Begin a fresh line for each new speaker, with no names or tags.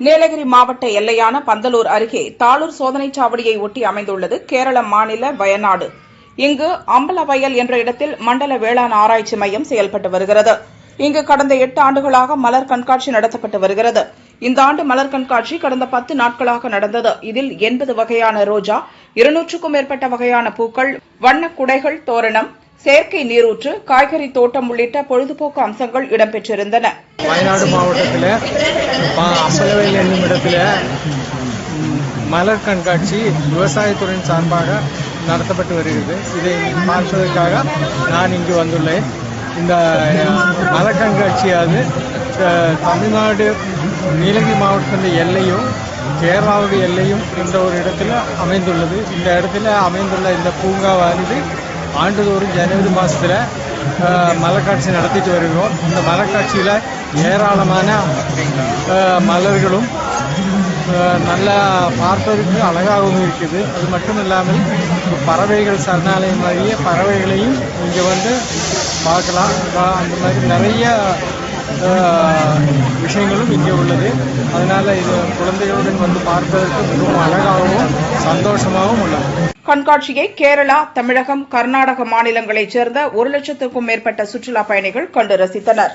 நீலகிரி மாவட்ட எல்லையான பந்தலூர் அருகே தாளூர் சோதனைச் சாவடியை ஒட்டி அமைந்துள்ளது கேரள மாநில வயநாடு. இங்கு அம்பலவயல் என்ற இடத்தில் மண்டல வேளாண் ஆராய்ச்சி மையம் செயல்பட்டு வருகிறது. இங்கு கடந்த எட்டு ஆண்டுகளாக மலர் கண்காட்சி நடத்தப்பட்டு வருகிறது. இந்த ஆண்டு மலர் கண்காட்சி கடந்த பத்து நாட்களாக நடந்தது. இதில் எண்பது வகையான ரோஜா இருநூற்றுக்கும் மேற்பட்ட வகையான பூக்கள் வண்ணக் குடைகள் தோரணம் செயற்கை நீரூற்று காய்கறி தோட்டம் உள்ளிட்ட பொழுதுபோக்கு அம்சங்கள் இடம்பெற்றிருந்தன.
வயநாடு மாவட்டத்தில் அம்பலவேல் என்னும் இடத்துல மலர் கண்காட்சி விவசாயத்துறையின் சார்பாக நடத்தப்பட்டு வருகிறது. இதை பார்ப்பதற்காக நான் இங்கு வந்துள்ளேன். இந்த மலர் கண்காட்சியாவது தமிழ்நாடு நீலகிரி மாவட்டத்தின் எல்லையும் கேரளாவுடைய எல்லையும் என்ற ஒரு இடத்துல அமைந்துள்ளது. இந்த இடத்துல அமைந்துள்ள இந்த பூங்காவானது ஆண்டுதோறும் ஜனவரி மாதத்தில் மலக்காட்சி நடத்திட்டு வருகிறோம். இந்த மலக்காட்சியில் ஏராளமான மலர்களும் நல்லா பார்ப்பதற்கு அழகாகவும் இருக்குது. அது மட்டும் இல்லாமல் பறவைகள் சரணாலயம் மாதிரியே பறவைகளையும் இங்கே வந்து பார்க்கலாம். அந்த மாதிரி நிறைய விஷயங்களும் இங்கே உள்ளது. அதனால் இது குழந்தைகளுடன் வந்து பார்ப்பதற்கு மிகவும் அழகாகவும் சந்தோஷமாகவும் உள்ளது.
கண்காட்சியை கேரளா தமிழகம் கர்நாடக மாநிலங்களைச் சேர்ந்த ஒரு லட்சத்திற்கும் மேற்பட்ட சுற்றுலாப் பயணிகள் கண்டு ரசித்தனர்.